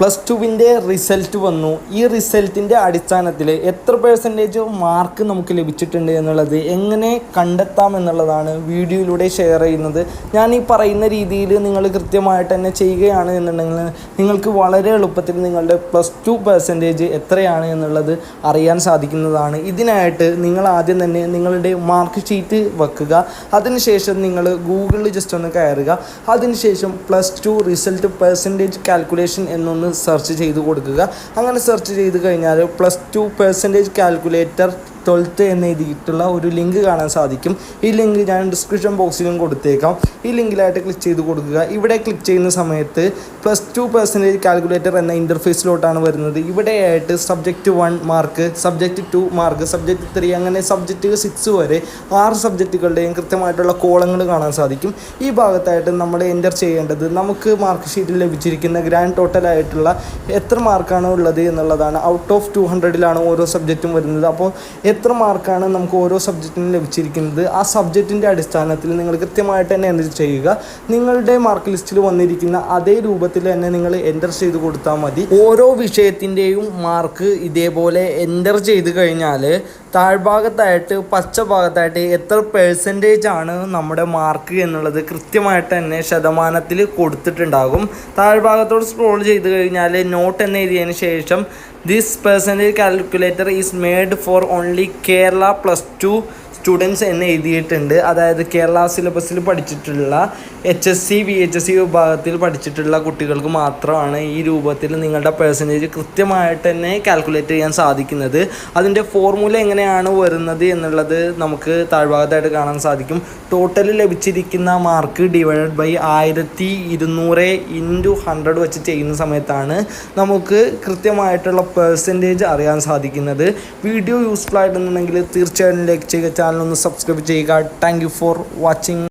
Plus ടുവിന്റെ result വന്നു. ഈ റിസൾട്ടിന്റെ അടിസ്ഥാനത്തിൽ എത്ര പേഴ്സന്റേജ് മാർക്ക് നമുക്ക് ലഭിച്ചിട്ടുണ്ട് എന്നുള്ളത് എങ്ങനെ കണ്ടെത്താം എന്നുള്ളതാണ് വീഡിയോയിലൂടെ ഷെയർ ചെയ്യുന്നത്. ഞാൻ ഈ പറയുന്ന രീതിയിൽ നിങ്ങൾ കൃത്യമായിട്ട് തന്നെ ചെയ്യുകയാണ് എന്നുണ്ടെങ്കിൽ നിങ്ങൾക്ക് വളരെ എളുപ്പത്തിൽ നിങ്ങളുടെ പ്ലസ് ടു പെർസെന്റേജ് എത്രയാണ് എന്നുള്ളത് അറിയാൻ സാധിക്കുന്നതാണ്. ഇതിനായിട്ട് നിങ്ങൾ ആദ്യം തന്നെ നിങ്ങളുടെ മാർക്ക് ഷീറ്റ് വെക്കുക. അതിനുശേഷം നിങ്ങൾ ഗൂഗിളിൽ ജസ്റ്റ് ഒന്ന് കയറുക. അതിനുശേഷം plus two result percentage calculation എന്നൊന്ന് സെർച്ച് ചെയ്ത് കൊടുക്കുക. അങ്ങനെ സെർച്ച് ചെയ്ത് കഴിഞ്ഞാൽ plus two percentage calculator twelfth എന്ന് എഴുതിയിട്ടുള്ള ഒരു ലിങ്ക് കാണാൻ സാധിക്കും. ഈ ലിങ്ക് ഞാൻ ഡിസ്ക്രിപ്ഷൻ ബോക്സിലും കൊടുത്തേക്കാം. ഈ ലിങ്കിലായിട്ട് ക്ലിക്ക് ചെയ്ത് കൊടുക്കുക. ഇവിടെ ക്ലിക്ക് ചെയ്യുന്ന സമയത്ത് പ്ലസ് ടു പെർസെന്റേജ് കാൽക്കുലേറ്റർ എന്ന ഇന്റർഫേസിലോട്ടാണ് വരുന്നത്. ഇവിടെയായിട്ട് subject one mark subject two mark subject three അങ്ങനെ സബ്ജക്റ്റ് സിക്സ് വരെ ആറ് സബ്ജക്റ്റുകളുടെയും കൃത്യമായിട്ടുള്ള കോളങ്ങൾ കാണാൻ സാധിക്കും. ഈ ഭാഗത്തായിട്ട് നമ്മൾ എന്റർ ചെയ്യേണ്ടത് നമുക്ക് മാർക്ക് ഷീറ്റിൽ ലഭിച്ചിരിക്കുന്ന ഗ്രാൻഡ് ടോട്ടലായിട്ടുള്ള എത്ര മാർക്കാണ് ഉള്ളത് എന്നുള്ളതാണ്. ഔട്ട് ഓഫ് ടു ഹൺഡ്രഡിലാണ് ഓരോ സബ്ജക്റ്റും വരുന്നത്. അപ്പോൾ എത്ര മാർക്കാണ് നമുക്ക് ഓരോ സബ്ജക്റ്റിനും ലഭിച്ചിരിക്കുന്നത്? ആ സബ്ജക്റ്റിന്റെ അടിസ്ഥാനത്തിൽ നിങ്ങൾ കൃത്യമായിട്ട് തന്നെ എന്റർ ചെയ്യുക? നിങ്ങളുടെ മാർക്ക് ലിസ്റ്റിൽ വന്നിരിക്കുന്ന അതേ രൂപത്തിൽ തന്നെ നിങ്ങൾ എന്റർ ചെയ്ത് കൊടുത്താൽ മതി. ഓരോ വിഷയത്തിന്റെയും മാർക്ക് ഇതേപോലെ എന്റർ ചെയ്ത് കഴിഞ്ഞാൽ താഴ്ഭാഗത്തായിട്ട് പച്ച ഭാഗത്തായിട്ട് എത്ര പെർസെന്റേജ് ആണ് നമ്മുടെ മാർക്ക് എന്നുള്ളത് കൃത്യമായിട്ട് തന്നെ ശതമാനത്തിൽ കൊടുത്തിട്ടുണ്ടാകും. താഴ്ഭാഗത്തോട് സ്ക്രോൾ ചെയ്ത് കഴിഞ്ഞാൽ നോട്ട് എന്ന് എഴുതിയതിന് ശേഷം This percentage calculator is made for only Kerala plus 2 students എന്ന് എഴുതിയിട്ടുണ്ട്. അതായത് കേരള സിലബസിൽ പഠിച്ചിട്ടുള്ള H S C V H S C വിഭാഗത്തിൽ പഠിച്ചിട്ടുള്ള കുട്ടികൾക്ക് മാത്രമാണ് ഈ രൂപത്തിൽ നിങ്ങളുടെ പെർസെന്റേജ് കൃത്യമായിട്ട് തന്നെ കാൽക്കുലേറ്റ് ചെയ്യാൻ സാധിക്കുന്നത്. അതിന്റെ ഫോർമുല എങ്ങനെയാണ് വരുന്നത് എന്നുള്ളത് നമുക്ക് താഴ്ഭാഗത്തായിട്ട് കാണാൻ സാധിക്കും. ടോട്ടൽ ലഭിച്ചിരിക്കുന്ന മാർക്ക് ഡിവൈഡഡ് ബൈ ആയിരത്തി ഇരുന്നൂറ് ഇന്റു ഹൺഡ്രഡ് വെച്ച് ചെയ്യുന്ന സമയത്താണ് നമുക്ക് കൃത്യമായിട്ടുള്ള പെർസെന്റേജ് അറിയാൻ സാധിക്കുന്നത്. വീഡിയോ യൂസ്ഫുൾ ആയിട്ടുണ്ടെങ്കിൽ തീർച്ചയായിട്ടും ലൈക്ക് ചെയ്യുക. ചാനൽ ഒന്ന് സബ്സ്ക്രൈബ് ചെയ്യുക. Thank for watching